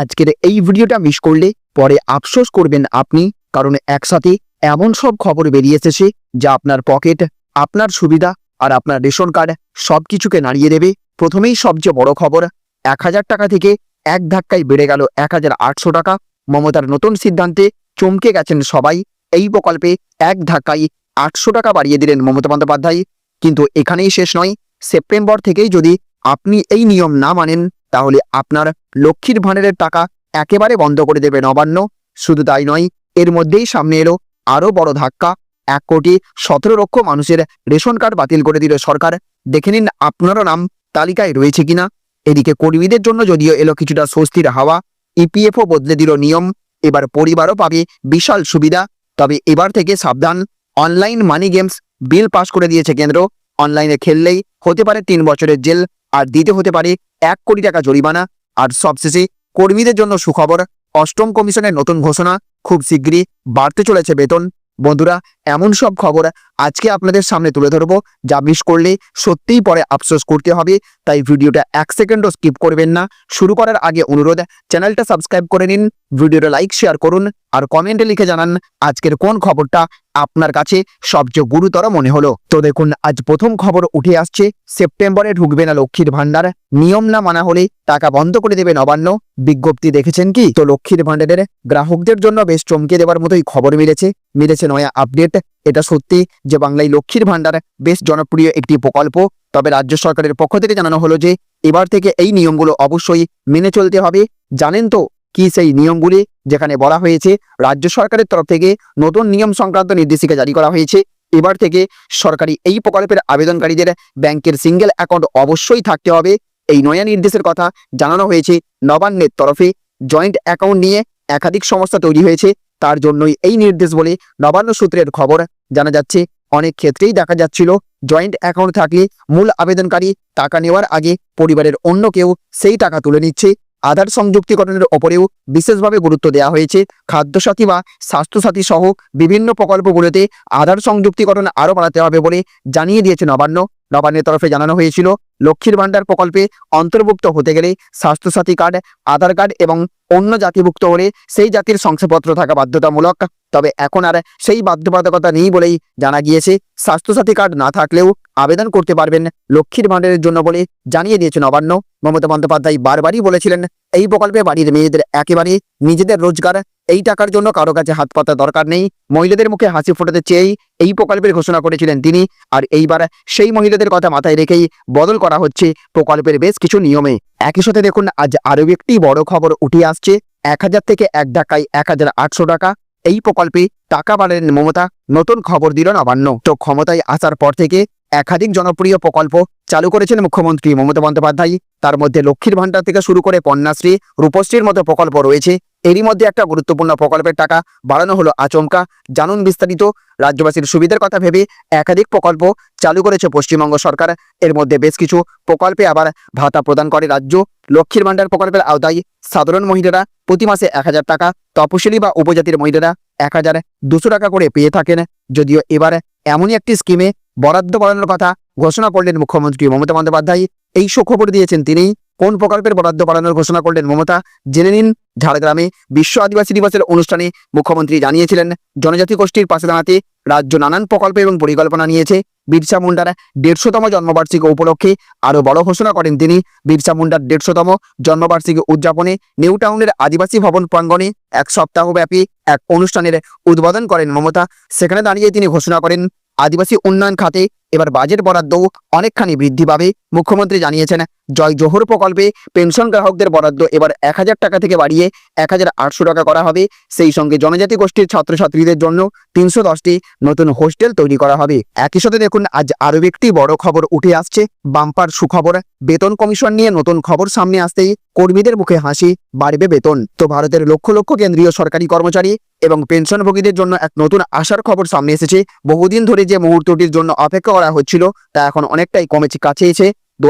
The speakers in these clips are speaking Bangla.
আজকের এই ভিডিওটা মিস করলে পরে আফসোস করবেন আপনি, কারণ একসাথে এমন সব খবর বেরিয়ে এসেছে যা আপনার পকেট আপনার সুবিধা আর আপনার রেশন কার্ড সব কিছুকে নাড়িয়ে দেবে। প্রথমেই সবচেয়ে বড় খবর, এক হাজার টাকা থেকে এক ধাক্কায় বেড়ে গেল এক হাজার আটশো টাকা। মমতার নতুন সিদ্ধান্তে চমকে গেছেন সবাই। এই প্রকল্পে এক ধাক্কায় আটশো টাকা বাড়িয়ে দিলেন মমতা বন্দ্যোপাধ্যায়। কিন্তু এখানেই শেষ নয়, সেপ্টেম্বর থেকেই যদি আপনি এই নিয়ম না মানেন তাহলে আপনার লক্ষ্মীর ভাণ্ডারের টাকা একেবারে বন্ধ করে দেবে নবান্ন। শুধু তাই নয়, এর মধ্যেই সামনে এলো আরও বড় ধাক্কা। এক কোটি সতেরো লক্ষ মানুষের রেশন কার্ড বাতিল করে দিল সরকার। দেখে নিন আপনারও নাম, তালিকায় রয়েছে কিনা। এদিকে কর্মীদের জন্য যদিও এলো কিছুটা স্বস্তির হাওয়া, ইপিএফও বদলে দিল নিয়ম। এবার পরিবারও পাবে বিশাল সুবিধা। তবে এবার থেকে সাবধান। অনলাইন মানি গেমস বিল পাশ করে দিয়েছে কেন্দ্র। অনলাইনে খেললেই হতে পারে তিন বছরের জেল। আর দিতে হতে পারে এক কোটি টাকা জরিমানা। আর সবশেষে কর্মীদের জন্য সুখবর, অষ্টম কমিশনের নতুন ঘোষণা খুব শীঘ্রই বাড়তে চলেছে বেতন। বন্ধুরা এমন সব খবর আজকে আপনাদের সামনে তুলে ধরবো, যা মিস করলে সত্যিই পরে আফসোস করতে হবে। তাই ভিডিওটা এক সেকেন্ডও স্কিপ করবেন না। শুরু করার আগে অনুরোধ, চ্যানেলটা সাবস্ক্রাইব করে নিন, ভিডিওটা লাইক শেয়ার করুন, আর কমেন্টে লিখে জানান আজকের কোন খবরটা আপনার কাছে সবচেয়ে গুরুতর মনে হলো। তো দেখুন, আজ প্রথম খবর উঠে আসছে, সেপ্টেম্বরে ঢুকবে না লক্ষ্মীর ভান্ডার নিয়ম না মানা হলে টাকা বন্ধ করে দেবে নবান্ন। বিজ্ঞপ্তি দেখেছেন কি? তো লক্ষ্মীর ভান্ডারের গ্রাহকদের জন্য বেশ চমকে দেওয়ার মতোই খবর মিলেছে। মিলেছে নয়া আপডেট এটা সত্যি যে বাংলায় লক্ষ্মীর ভান্ডার বেশ জনপ্রিয় একটি প্রকল্প। তবে রাজ্য সরকারের পক্ষ থেকে জানানো হলো যে, এবার থেকে এই নিয়মগুলো অবশ্যই মেনে চলতে হবে। জানেন তো কি সেই নিয়মগুলি? যেখানে বলা হয়েছে, রাজ্য সরকারের তরফ থেকে নতুন নিয়ম সংক্রান্ত নির্দেশিকা জারি করা হয়েছে। এবার থেকে সরকারি এই প্রকল্পের আবেদনকারীদের ব্যাংকের সিঙ্গেল অ্যাকাউন্ট অবশ্যই থাকতে হবে। এই নয়া নির্দেশের কথা জানানো হয়েছে নবান্নের তরফে। জয়েন্ট অ্যাকাউন্ট নিয়ে একাধিক সমস্যা তৈরি হয়েছে। তার জন্যই এই নির্দেশ বলে নবান্ন সূত্রের খবর জানা যাচ্ছে, অনেক ক্ষেত্রেই দেখা যাচ্ছিল জয়েন্ট অ্যাকাউন্ট থাকলে মূল আবেদনকারী টাকা নেওয়ার আগে পরিবারের অন্য কেউ সেই টাকা তুলে নিচ্ছে। আধার সংযুক্তিকরণের ওপরেও বিশেষভাবে গুরুত্ব দেওয়া হয়েছে। খাদ্যসাথী বা স্বাস্থ্যসাথী সহ বিভিন্ন প্রকল্পগুলোতে আধার সংযুক্তিকরণ আরও বাড়াতে হবে বলে জানিয়ে দিয়েছে নবান্ন। নবান্নের তরফে জানানো হয়েছিল, লক্ষ্মীর ভাণ্ডার প্রকল্পে অন্তর্ভুক্ত হতে গেলে স্বাস্থ্যসাথী কার্ড, আধার কার্ড এবং অন্য জাতিভুক্ত হলে সেই জাতির শংসাপত্র থাকা বাধ্যতামূলক। তবে এখন আর সেই বাধ্যবাধকতা নেই বলেই জানা গিয়েছে, স্বাস্থ্যসাথী কার্ড না থাকলেও আবেদন করতে পারবেন লক্ষ্মীর ভাণ্ডারের জন্য বলে জানিয়ে দিয়েছে নবান্ন। মমতা বন্দ্যোপাধ্যায় বারবারই বলেছিলেন, এই প্রকল্পে বাড়ির মেয়েদের একেবারে নিজেদের রোজগার এই টাকার জন্য কারও কাছে হাত পাতা দরকার নেই। মহিলাদের মুখে হাসি ফোটাতে চেয়েই এই প্রকল্পের ঘোষণা করেছিলেন তিনি। আর এইবার সেই মহিলাদের কথা মাথায় রেখেই বদল করা হচ্ছে প্রকল্পের বেশ কিছু নিয়মে। একই সাথে দেখুন, আজ আরও একটি বড় খবর উঠে আসছে। এক হাজার থেকে এক ধাক্কায় এক হাজার আটশো টাকা। এই প্রকল্পে টাকা বাড়ালেন মমতা। নতুন খবর দিল নবান্ন। তো ক্ষমতায় আসার পর থেকে একাধিক জনপ্রিয় প্রকল্প চালু করেছেন মুখ্যমন্ত্রী মমতা বন্দ্যোপাধ্যায়। তার মধ্যে লক্ষ্মীর ভাণ্ডার থেকে শুরু করে কন্যাশ্রী, রূপশ্রীর মতো প্রকল্প রয়েছে। এরই মধ্যে একটা গুরুত্বপূর্ণ প্রকল্পের টাকা বাড়ানো হলো আচমকা। জানুন বিস্তারিত। রাজ্যবাসীর সুবিধার কথা ভেবে একাধিক প্রকল্প চালু করেছে পশ্চিমবঙ্গ সরকার। এর মধ্যে বেশ কিছু প্রকল্পে আবার ভাতা প্রদান করে রাজ্য। লক্ষ্মীর ভাণ্ডার প্রকল্পের আওতায় সাধারণ মহিলারা প্রতি মাসে এক হাজার টাকা, তপশিলি বা উপজাতির মহিলারা এক টাকা করে পেয়ে থাকেন। যদিও এবার এমনই একটি স্কিমে বরাদ্দ বাড়ানোর কথা ঘোষণা করলেন মুখ্যমন্ত্রী মমতা বন্দ্যোপাধ্যায়। এই সুখবর দিয়েছেন তিনি। কোন প্রকল্পের বরাদ্দ বাড়ানোর ঘোষণা করলেন মমতা? জেনে নিন ঝাড়গ্রামে বিশ্ব আদিবাসী দিবসের অনুষ্ঠানে মুখ্যমন্ত্রী জানিয়েছিলেন, জনজাতি গোষ্ঠীর পাশে দাঁড়াতে রাজ্য নানান প্রকল্প এবং পরিকল্পনা নিয়েছে। বিরসা মুন্ডার দেড়শোতম জন্মবার্ষিকী উপলক্ষে আরও বড় ঘোষণা করেন তিনি। বিরসা মুন্ডার দেড়শোতম জন্মবার্ষিকী উদযাপনে নিউ টাউনের আদিবাসী ভবন প্রাঙ্গণে এক সপ্তাহব্যাপী এক অনুষ্ঠানের উদ্বোধন করেন মমতা। সেখানে দাঁড়িয়ে তিনি ঘোষণা করেন, আদিবাসী উন্নয়ন খাতে এবার বাজেট বরাদ্দও অনেকখানি বৃদ্ধি পাবে। মুখ্যমন্ত্রী জানিয়েছেন, জয় জোহর প্রকল্পে পেনশন গ্রাহকদের বরাদ্দ এবার এক হাজার টাকা থেকে বাড়িয়ে এক হাজার আটশো টাকা করা হবে। সেই সঙ্গে জনজাতি গোষ্ঠীর ছাত্রছাত্রীদের জন্য তিনশো দশটি নতুন হোস্টেল তৈরি করা হবে। একই সাথে দেখুন, আজ আরও একটি বড় খবর উঠে আসছে। বাম্পার সুখবর। বেতন কমিশন নিয়ে নতুন খবর সামনে আসতেই কর্মীদের মুখে হাসি, বাড়বে বেতন। তো ভারতের লক্ষ লক্ষ কেন্দ্রীয় সরকারি কর্মচারী এবং পেনশনভোগীদের জন্য এক নতুন আশার খবর সামনে এসেছে। বহুদিন ধরে যে মুহূর্তটির জন্য অপেক্ষা করা হচ্ছিল, তা এখন অনেকটাই কমেছে কাছে এসে দু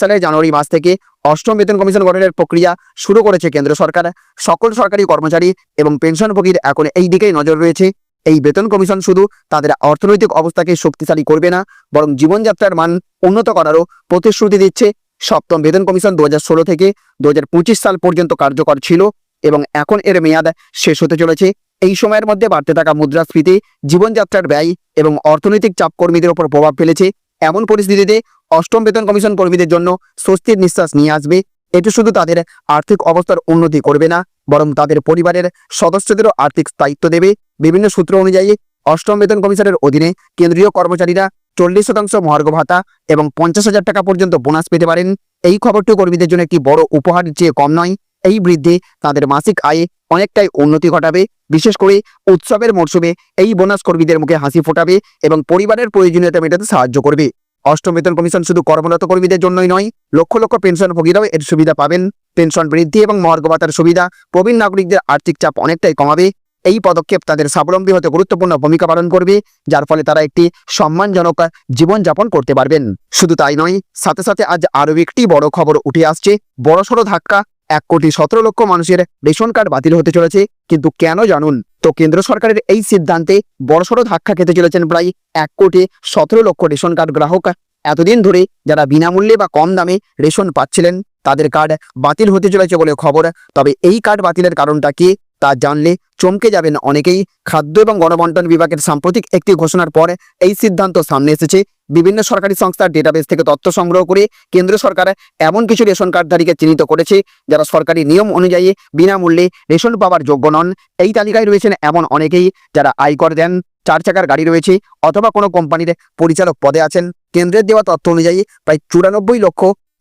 সালের জানুয়ারি মাস থেকে অষ্টম বেতন কমিশন গঠনের প্রক্রিয়া শুরু করেছে কেন্দ্র সরকার। সকল সরকারি কর্মচারী এবং পেনশনভোগীর এখন এই দিকেই নজর রয়েছে। এই বেতন কমিশন শুধু তাদের অর্থনৈতিক অবস্থাকে শক্তিশালী করবে না, বরং জীবনযাত্রার মান উন্নত করারও প্রতিশ্রুতি দিচ্ছে। সপ্তম বেতন কমিশন দু হাজার ষোলো থেকে দু হাজার পঁচিশ সাল পর্যন্ত কার্যকর ছিল এবং এখন এর মেয়াদ শেষ হতে চলেছে। এই সময়ের মধ্যে বাড়তে থাকা মুদ্রাস্ফীতি, জীবনযাত্রার ব্যয় এবং অর্থনৈতিক চাপ কর্মীদের উপর প্রভাব ফেলেছে। এমন পরিস্থিতিতে অষ্টম বেতন কমিশন কর্মীদের জন্য স্বস্তির নিঃশ্বাস নিয়ে আসবে। এটি শুধু তাদের আর্থিক অবস্থার উন্নতি করবে না, বরং তাদের পরিবারের সদস্যদেরও আর্থিক স্থায়িত্ব দেবে। বিভিন্ন সূত্র অনুযায়ী, অষ্টম বেতন কমিশনের অধীনে কেন্দ্রীয় কর্মচারীরা চল্লিশ শতাংশ মহার্ঘ ভাতা এবং পঞ্চাশ হাজার টাকা পর্যন্ত বোনাস পেতে পারেন। এই খবরটি কর্মীদের জন্য একটি বড় উপহার চেয়ে কম নয়। এই বৃদ্ধি তাদের মাসিক আয়ে অনেকটাই উন্নতি ঘটাবে। বিশেষ করে উৎসবের মরশুমে এই বোনাস কর্মীদের মুখে হাসি ফোটাবে এবং পরিবারের প্রয়োজনীয়তা মেটাতে সাহায্য করবে। অষ্টম বেতন কমিশন শুধু কর্মরত কর্মীদের জন্যই নয়, লক্ষ লক্ষ পেনশনভোগীরাও এর সুবিধা পাবেন। পেনশন বৃদ্ধি এবং মহার্ঘ ভাতার সুবিধা প্রবীণ নাগরিকদের আর্থিক চাপ অনেকটাই কমাবে। এই পদক্ষেপ তাদের স্বাবলম্বী হতে গুরুত্বপূর্ণ ভূমিকা পালন করবে, যার ফলে তারা একটি সম্মানজনক জীবনযাপন করতে পারবেন। শুধু তাই নয়, সাথে সাথে আজ আরও একটি বড় খবর উঠে আসছে। বড়সড় ধাক্কা, এক কোটি সতেরো লক্ষ মানুষের রেশন কার্ড বাতিল হতে চলেছে। কিন্তু কেন জানুন? তো কেন্দ্র সরকারের এই সিদ্ধান্তে বড়সড় ধাক্কা খেতে চলেছেন প্রায় এক কোটি সতেরো লক্ষ রেশন কার্ড গ্রাহক। এতদিন ধরে যারা বিনামূল্যে বা কম দামে রেশন পাচ্ছিলেন, তাদের কার্ড বাতিল হতে চলেছে বলে খবর। তবে এই কার্ড বাতিলের কারণটা কি? তা জানলে চমকে যাবেন অনেকেই। খাদ্য এবং গণবন্টন বিভাগের সাম্প্রতিক একটি ঘোষণার পর এই সিদ্ধান্ত সামনে এসেছে। বিভিন্ন সরকারি সংস্থার ডেটাবেস থেকে তথ্য সংগ্রহ করে কেন্দ্র সরকার এমন কিছু রেশন কার্ডধারীকে চিহ্নিত করেছে, যারা সরকারি নিয়ম অনুযায়ী বিনামূল্যে রেশন পাওয়ার যোগ্য নন। এই তালিকায় রয়েছেন এমন অনেকেই যারা আয়কর দেন। চার চাকার গাড়ি রয়েছে অথবা কোনো কোম্পানির পরিচালক পদে আছেন। কেন্দ্রের দেওয়া তথ্য অনুযায়ী প্রায় চুরানব্বই লক্ষ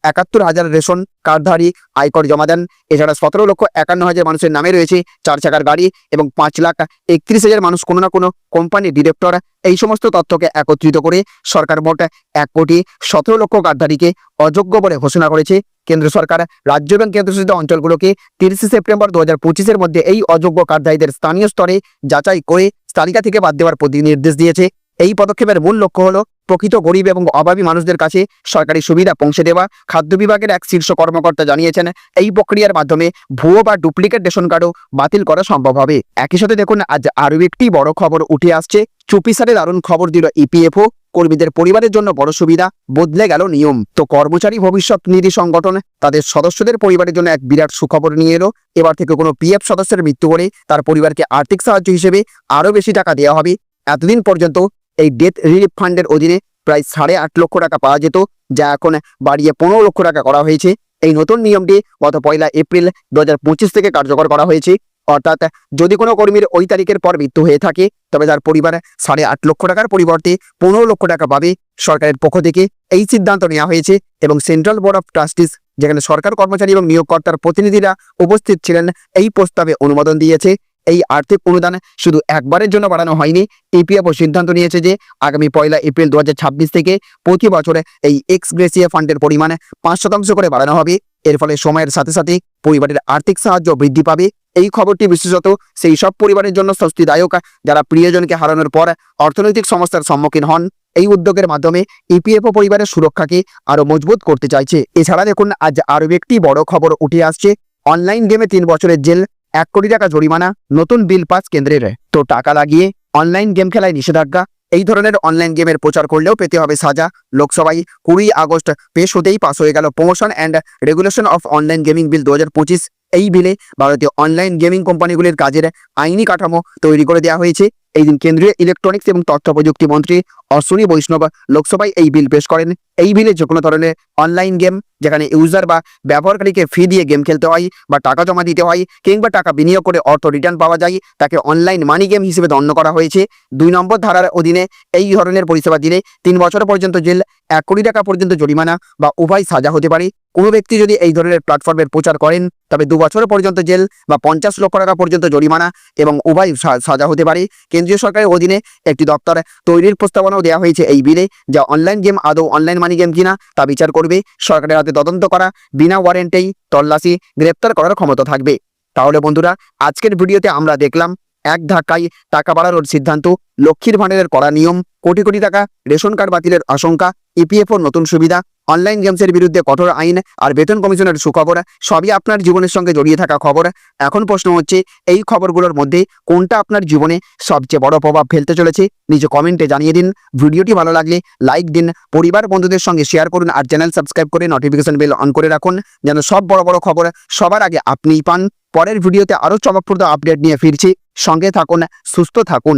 একাত্তর হাজার রেশন কার্ডধারী আয়কর জমা দেন। এছাড়া সতেরো লক্ষ একান্ন হাজার মানুষের নামে রয়েছে চার চাকার গাড়ি এবং পাঁচ লাখ একত্রিশ হাজার মানুষ কোনো না কোনো কোম্পানির ডিরেক্টর। এই সমস্ত তথ্যকে একত্রিত করে সরকার মোট এক কোটি সতেরো লক্ষ কার্ডধারীকে অযোগ্য বলে ঘোষণা করেছে কেন্দ্র সরকার। রাজ্য এবং কেন্দ্রশাসিত অঞ্চলগুলোকে তিরিশে সেপ্টেম্বর দু হাজার পঁচিশের মধ্যে এই অযোগ্য কার্ডধারীদের স্থানীয় স্তরে যাচাই করে তালিকা থেকে বাদ দেওয়ার প্রতি নির্দেশ দিয়েছে। এই পদক্ষেপের মূল লক্ষ্য হলো প্রকৃত গরিব এবং অভাবী মানুষদের কাছে সরকারি সুবিধা পৌঁছে দেওয়া, খাদ্য বিভাগের এক শীর্ষ কর্মকর্তা জানিয়েছেন, এই প্রক্রিয়ার মাধ্যমে ভুয়ো বা ডুপ্লিকেট রেশন কার্ডও বাতিল করা সম্ভব হবে। একই সাথে দেখুন, আজ আরও একটি বড় খবর উঠে আসছে। চুপিসারে দারুণ খবর দিল ইপিএফও কর্মীদের পরিবারের জন্য বড় সুবিধা, বদলে গেল নিয়ম। তো কর্মচারী ভবিষ্যৎ নিধি সংগঠন, তাদের সদস্যদের পরিবারের জন্য এক বিরাট সুখবর নিয়ে এলো। এবার থেকে কোনো পিএফ সদস্যের মৃত্যু হলে তার পরিবারকে আর্থিক সাহায্য হিসেবে আরও বেশি টাকা দেওয়া হবে। এতদিন পর্যন্ত এই ডেথ রিলিফ ফান্ডের অধীনে প্রায় সাড়ে আট লক্ষ টাকা পাওয়া যেত, যা এখন বাড়িয়ে পনেরো লক্ষ টাকা করা হয়েছে। এই নতুন নিয়মটি গত পয়লা এপ্রিল দু হাজার পঁচিশ থেকে কার্যকর করা হয়েছে। অর্থাৎ যদি কোনো কর্মীর ওই তারিখের পর মৃত্যু হয়ে থাকে, তবে তার পরিবার সাড়ে আট লক্ষ টাকার পরিবর্তে পনেরো লক্ষ টাকা পাবে সরকারের পক্ষ থেকে। এই সিদ্ধান্ত নেওয়া হয়েছে এবং সেন্ট্রাল বোর্ড অফ ট্রাস্টিস যেখানে সরকার কর্মচারী এবং নিয়োগকর্তার প্রতিনিধিরা উপস্থিত ছিলেন, এই প্রস্তাবে অনুমোদন দিয়েছে। এই আর্থিক অনুদান শুধু একবারের জন্য বাড়ানো হয়নি। ইপিএফও সিদ্ধান্ত নিয়েছে যে, আগামী পয়লা এপ্রিল দু হাজার ছাব্বিশ থেকে প্রতি বছরে এই এক্স গ্রেসিয়া ফান্ডের পরিমাণ পাঁচ শতাংশ করে বাড়ানো হবে। এর ফলে সময়ের সাথে সাথে পরিবারের আর্থিক সাহায্য বৃদ্ধি পাবে। এই খবরটি বিশেষত সেই সব পরিবারের জন্য স্বস্তিদায়ক, যারা প্রিয়জনকে হারানোর পর অর্থনৈতিক সমস্যার সম্মুখীন হন। এই উদ্যোগের মাধ্যমে ইপিএফও পরিবারের সুরক্ষাকে আরও মজবুত করতে চাইছে। এছাড়া দেখুন, আজ আরও একটি বড় খবর উঠে আসছে। অনলাইন গেমে তিন বছরের জেল এক কোটি টাকা জরিমানা, নতুন বিল পাস কেন্দ্রের। তো টাকা লাগিয়ে অনলাইন গেম খেলায় নিষেধাজ্ঞা। এই ধরনের অনলাইন গেমের প্রচার করলেও পেতে হবে সাজা। লোকসভায় কুড়ি আগস্ট পেশ হতেই পাস হয়ে গেল promotion and regulation of online gaming bill দু হাজার পঁচিশ। এই বিলে ভারতীয় অনলাইন গেমিং কোম্পানিগুলির কাজের আইনি কাঠামো তৈরি করে দেওয়া হয়েছে। এই দিন কেন্দ্রীয় ইলেকট্রনিক্স এবং তথ্য প্রযুক্তি মন্ত্রী অশ্বিনী বৈষ্ণব লোকসভায় এই বিল পেশ করেন। এই বিলে যে কোনো ধরনের অনলাইন গেম যেখানে ইউজার বা ব্যবহারকারীকে ফি দিয়ে গেম খেলতে হয় বা টাকা জমা দিতে হয় কিংবা টাকা বিনিয়োগ করে অর্থ রিটার্ন পাওয়া যায়, তাকে অনলাইন মানি গেম হিসেবে দণ্ড করা হয়েছে। দুই নম্বর ধারার অধীনে এই ধরনের পরিষেবা দিলে তিন বছর পর্যন্ত জেল, এক কোটি টাকা পর্যন্ত জরিমানা বা উভয় সাজা হতে পারে। কোনো ব্যক্তি যদি এই ধরনের প্ল্যাটফর্মের প্রচার করেন, তবে দু বছর পর্যন্ত জেল বা পঞ্চাশ লক্ষ টাকা পর্যন্ত জরিমানা এবং উভয় সাজা হতে পারে। কেন্দ্রীয় সরকারের অধীনে একটি দপ্তর তৈরির প্রস্তাবনাও দেওয়া হয়েছে এই বিলে, যা অনলাইন গেম আদৌ অনলাইন মানি গেম কিনা তা বিচার করবে। সরকারের হাতে তদন্ত করা, বিনা ওয়ারেন্টেই তল্লাশি গ্রেপ্তার করার ক্ষমতা থাকবে। তাহলে বন্ধুরা, আজকের ভিডিওতে আমরা দেখলাম এক ধাক্কায় টাকা বাড়ানোর সিদ্ধান্ত, লক্ষ্মীর ভাণ্ডারের কড়া নিয়ম, কোটি কোটি টাকা রেশন কার্ড বাতিলের আশঙ্কা ইপিএফওর নতুন সুবিধা, অনলাইন গেমসের বিরুদ্ধে কঠোর আইন আর বেতন কমিশনের সুখবর, সবই আপনার জীবনের সঙ্গে জড়িয়ে থাকা খবর। এখন প্রশ্ন হচ্ছে, এই খবরগুলোর মধ্যে কোনটা আপনার জীবনে সবচেয়ে বড় প্রভাব ফেলতে চলেছে? নিচে কমেন্টে জানিয়ে দিন। ভিডিওটি ভালো লাগলে লাইক দিন। পরিবার বন্ধুদের সঙ্গে শেয়ার করুন আর চ্যানেল সাবস্ক্রাইব করে নোটিফিকেশন বেল অন করে রাখুন, যেন সব বড় বড় খবর সবার আগে আপনিই পান। পরের ভিডিওতে আরও চমকপ্রদ আপডেট নিয়ে ফিরছি। সঙ্গে থাকুন সুস্থ থাকুন।